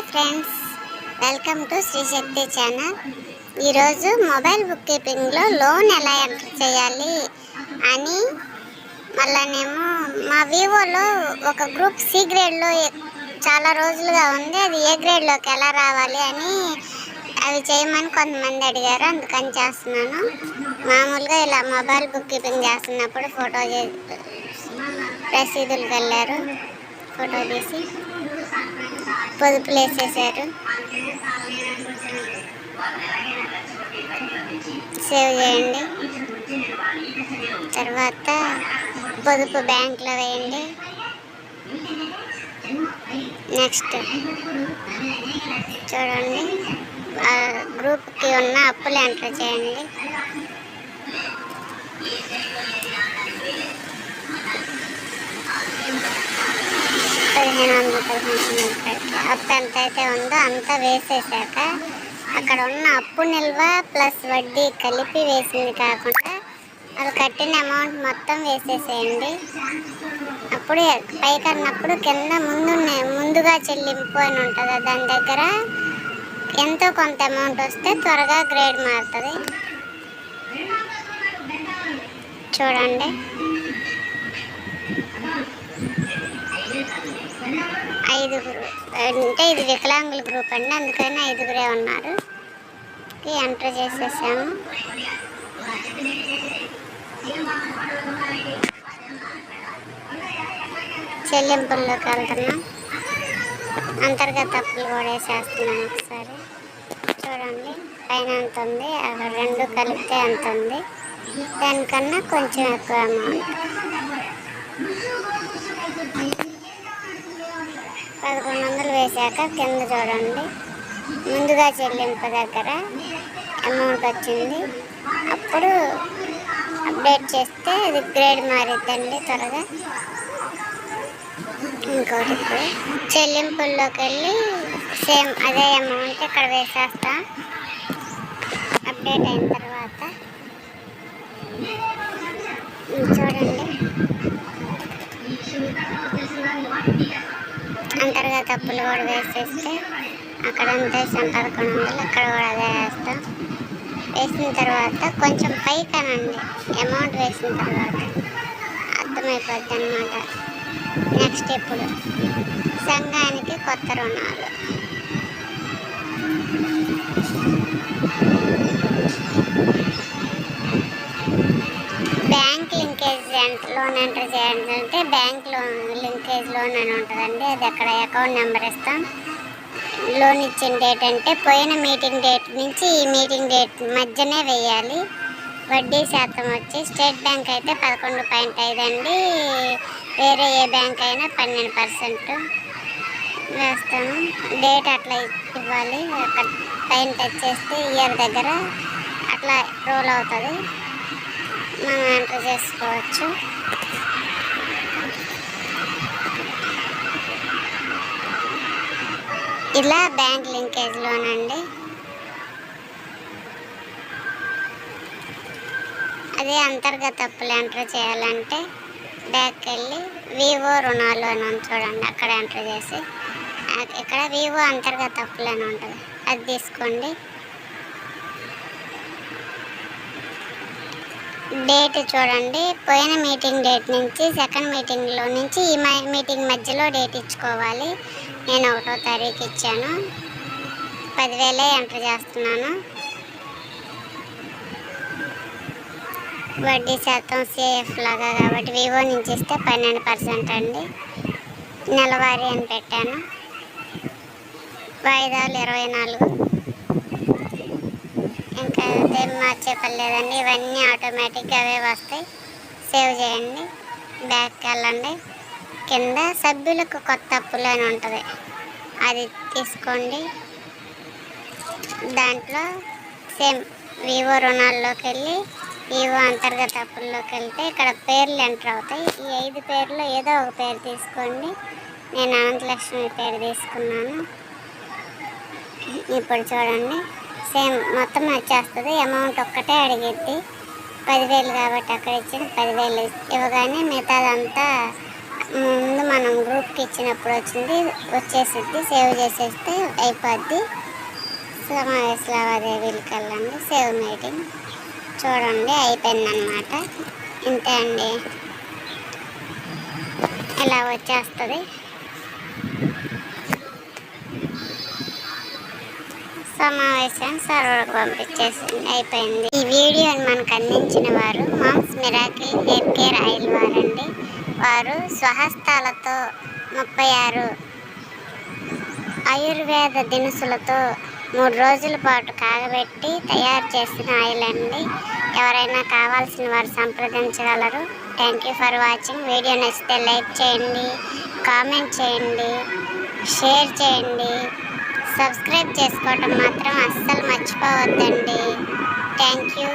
Hi friends. Welcome to Srishakti channel. ఈరోజు mobile book కీపింగ్లో loan ఎలా ఎంటర్ చేయాలి అని మళ్ళానేమో మా వివోలో ఒక గ్రూప్ సి గ్రేడ్లో చాలా రోజులుగా ఉంది. అది ఏ గ్రేడ్లోకి ఎలా రావాలి అని అవి చేయమని కొంతమంది అడిగారు. అందుకని చేస్తున్నాను. మామూలుగా ఇలా మొబైల్ బుక్ కీపింగ్ చేస్తున్నప్పుడు ఫోటో రసీదులకు వెళ్ళారు ఫోటో తీసి పొదుపులు వేసేసారు సేవ్ చేయండి. తర్వాత పొదుపు బ్యాంక్లో వేయండి. నెక్స్ట్ చూడండి. గ్రూప్కి ఉన్న అప్పులు ఎంటర్ చేయండి. నేను వందల అప్పు ఎంత అయితే ఉందో అంతా వేసేసాక అక్కడ ఉన్న అప్పు నిల్వ ప్లస్ వడ్డీ కలిపి వేసింది కాకుండా అది కట్టిన అమౌంట్ మొత్తం వేసేసేయండి. అప్పుడు పైకి అన్నప్పుడు కింద ముందు ముందుగా చెల్లింపు అని ఉంటుంది. దాని దగ్గర ఎంతో కొంత అమౌంట్ వస్తే త్వరగా గ్రేడ్ మారుతుంది. చూడండి. ఐదుగురు. అంటే ఇది వికలాంగుల గ్రూప్ అండి అందుకని ఐదుగురే ఉన్నారు. ఎంటర్ చేసేసాము. చెల్లింపుల్లోకి వెళ్తున్నాం. అంతర్గత అప్పులు కూడా వేసేస్తున్నాం ఒకసారి. చూడండి పైన ఎంత ఉంది? రెండు కలిపితే ఎంత ఉంది? దానికన్నా కొంచెం ఎక్కువ అమౌంట్. పదకొండు వందలు వేశాక కింద చూడండి. ముందుగా చెల్లింపు దగ్గర అమౌంట్ వచ్చింది. అప్పుడు అప్డేట్ చేస్తే అది గ్రేడ్ మారిద్దండి త్వరగా. ఇంకోటి చెల్లింపుల్లోకి వెళ్ళి సేమ్ అదే అమౌంట్ ఇక్కడ వేసేస్తా. అప్డేట్ అయిన తర్వాత చూడండి. అంతర్గత అప్పులు కూడా వేసేస్తే అక్కడ ఎంత వేసాం పదకొండు వందలు అక్కడ కూడా అదే వేస్తాం. వేసిన తర్వాత కొంచెం పైకనండి. అమౌంట్ వేసిన తర్వాత అర్థమైపోద్ది అనమాట నెక్స్ట్ ఇప్పుడు సంఘానికి కొత్త రుణాలు. బ్యాంక్ లింకేజ్ లోన్ ఎంటర్ చేయాలంటే బ్యాంక్ లోన్ లింకేజ్ లోన్ అని ఉంటుందండి. అది అక్కడ అకౌంట్ నెంబర్ ఇస్తాం. లోన్ ఇచ్చిన డేట్ అంటే పోయిన మీటింగ్ డేట్ నుంచి ఈ మీటింగ్ డేట్ మధ్యనే వేయాలి. వడ్డీ శాతం వచ్చి స్టేట్ బ్యాంక్ అయితే పదకొండు పాయింట్ ఐదు అండి. వేరే ఏ బ్యాంక్ అయినా పన్నెండు పర్సెంట్ వేస్తాము. డేట్ అట్లా ఇవ్వాలి. అక్కడ పైన టచ్ చేస్తే ఇయర్ దగ్గర అట్లా రోల్ అవుతుంది. మనం ఎంటర్ చేసుకోవచ్చు. ఇలా బ్యాంక్ లింకేజ్లోనండి. అదే అంతర్గత అప్పులు ఎంటర్ చేయాలంటే బ్యాక్ వెళ్ళి వివో రుణాలు అని చూడండి అక్కడ ఎంటర్ చేసి. ఇక్కడ వివో అంతర్గత అప్పులు అని ఉంటుంది. అది తీసుకోండి. డేట్ చూడండి పోయిన మీటింగ్ డేట్ నుంచి సెకండ్ మీటింగ్లో నుంచి ఈ మీటింగ్ మధ్యలో డేట్ ఇచ్చుకోవాలి. నేను ఒకటో తారీఖు ఇచ్చాను. పదివేలే ఎంటర్ చేస్తున్నాను. వడ్డీ శాతం సేఫ్ లాగా కాబట్టి వివో నుంచి ఇస్తే పన్నెండు పర్సెంట్ అండి. నెలవారీ అని పెట్టాను. వాయిదాలు ఇరవై నాలుగు. ఇంకా అయితే మార్చేపర్లేదండి. లేదండి ఇవన్నీ ఆటోమేటిక్గా అవే వస్తాయి. సేవ్ చేయండి. బ్యాక్కి వెళ్ళండి. కింద సభ్యులకు కొత్త అప్పులు అని ఉంటుంది. అది తీసుకోండి. దాంట్లో సేమ్ వివో రుణాల్లోకి వెళ్ళి వివో అంతర్గత అప్పుల్లోకి వెళ్తే ఇక్కడ పేర్లు ఎంటర్ అవుతాయి. ఈ ఐదు పేర్లు ఏదో ఒక పేరు తీసుకోండి. నేను అనంతలక్ష్మి పేరు తీసుకున్నాను. ఇప్పుడు చూడండి. సేమ్ మొత్తం వచ్చేస్తుంది. అమౌంట్ ఒక్కటే అడిగిద్ది. పదివేలు కాబట్టి అక్కడ ఇచ్చింది పదివేలు ఇవ్వగానే మిగతాదంతా మనం గ్రూప్కి ఇచ్చినప్పుడు వచ్చింది వచ్చేసిద్ది సేవ్ చేసేస్తే అయిపోద్ది. సమావేశ లావాదేవీలకి వెళ్ళండి సేవ్ మీటింగ్ చూడండి అయిపోయిందనమాట ఇంతే అండి. ఇలా వచ్చేస్తుంది? సమావేశం సర్వర్కి పంపించేసింది అయిపోయింది. ఈ వీడియోని మనకు అందించిన వారు mom's miracle hair care oil వారండి. వారు స్వహస్తాలతో ముప్పై ఆరు ఆయుర్వేద దినుసులతో మూడు రోజుల పాటు కాగబెట్టి తయారు చేసిన ఆయిల్ అండి. ఎవరైనా కావాల్సిన వారు సంప్రదించగలరు. Thank you for watching video నచ్చితే లైక్ చేయండి కామెంట్ చేయండి షేర్ చేయండి. సబ్స్క్రైబ్ చేసుకోవటం మాత్రం అస్సలు మర్చిపోవద్దండి. Thank you